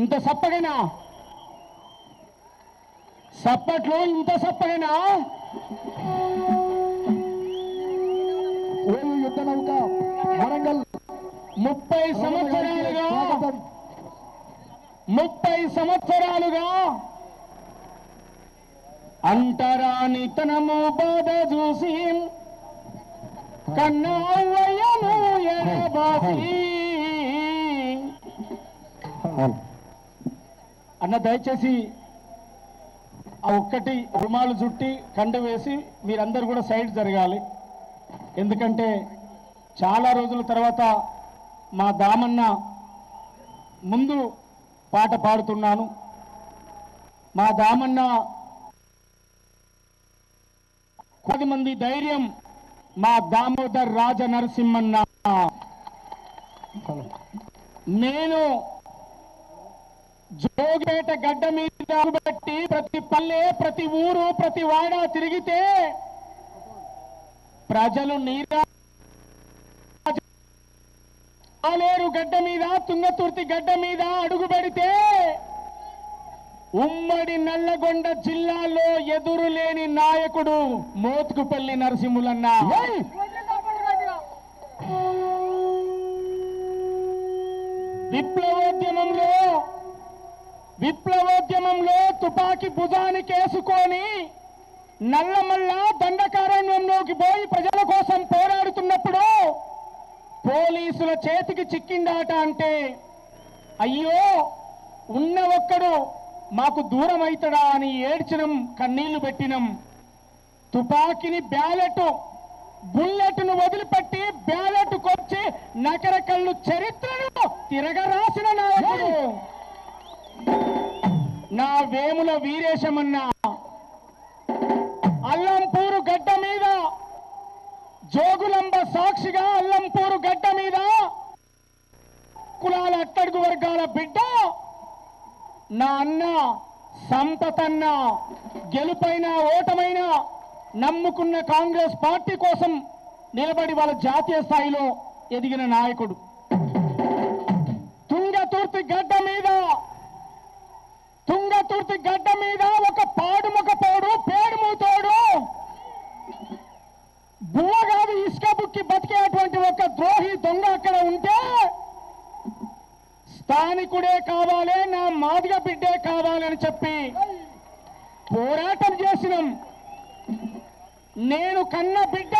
ఇంత సప్పగనా సప్పట్లో ఇంత సప్పగనా యుద్ధ నౌక వరంగల్. ముప్పై సంవత్సరాలుగా ముప్పై సంవత్సరాలుగా అంటరాని తనము బాధ చూసి కన్నయ్యను ఎడబాసి. అన్న దయచేసి ఆ ఒక్కటి రుమాలు చుట్టి కండ వేసి మీరందరూ కూడా సైడ్ జరగాలి. ఎందుకంటే చాలా రోజుల తర్వాత మా దామన్న ముందు పాట పాడుతున్నాను. మా దామన్న పది మంది ధైర్యం మా దామోదర్ రాజ నరసింహన్న. నేను జోగేట గడ్డ మీద బట్టి ప్రతి పల్లె ప్రతి ఊరు ప్రతి వాడ తిరిగితే ప్రజలు నీరా ఆలేరు గడ్డ మీద తుంగతుర్తి గడ్డ మీద అడుగు పెడితే ఉమ్మడి నల్లగొండ జిల్లాలో ఎదురు లేని నాయకుడు మోత్కుపల్లి నరసింహులన్న. విప్లవోద్యమంలో విప్లవోద్యమంలో తుపాకీ భుజానికి వేసుకొని నల్లమల్ల దండకారణ్యంలోకి పోయి ప్రజల కోసం పోరాడుతున్నప్పుడు పోలీసుల చేతికి చిక్కిందాట అంటే అయ్యో ఉన్న ఒక్కడు మాకు దూరం అవుతాడా అని ఏడ్చినం కన్నీళ్ళు పెట్టినం. తుపాకీని బ్యాలెట్ బుల్లెట్ను వదిలిపెట్టి బ్యాలెట్ కొచ్చి నకరకల్లు చరిత్రను తిరగరాసిన నా వేముల వీరేశమన్న. అల్లంపూరు గడ్డ మీద. జోగులంబ సాక్షిగా అల్లంపూరు గడ్డ మీద. కులాల అట్టడుగు వర్గాల బిడ్డ. నా అన్న సంపతన్న. గెలుపైన ఓటమైన నమ్ముకున్న కాంగ్రెస్ పార్టీ కోసం నిలబడి వాళ్ళ జాతీయ స్థాయిలో ఎదిగిన నాయకుడు. తుంగతుర్తి గడ్డ మీద ఒక పాడుమొక పోడు పేడుమూతోడు బువ్వ కాదు ఇసుక బుక్కి బతికేటువంటి ఒక ద్రోహి దొంగ అక్కడ ఉంటే స్థానికుడే కావాలి నా మాదిగ బిడ్డే కావాలని చెప్పి పోరాటం చేసినాం. నేను కన్న బిడ్డ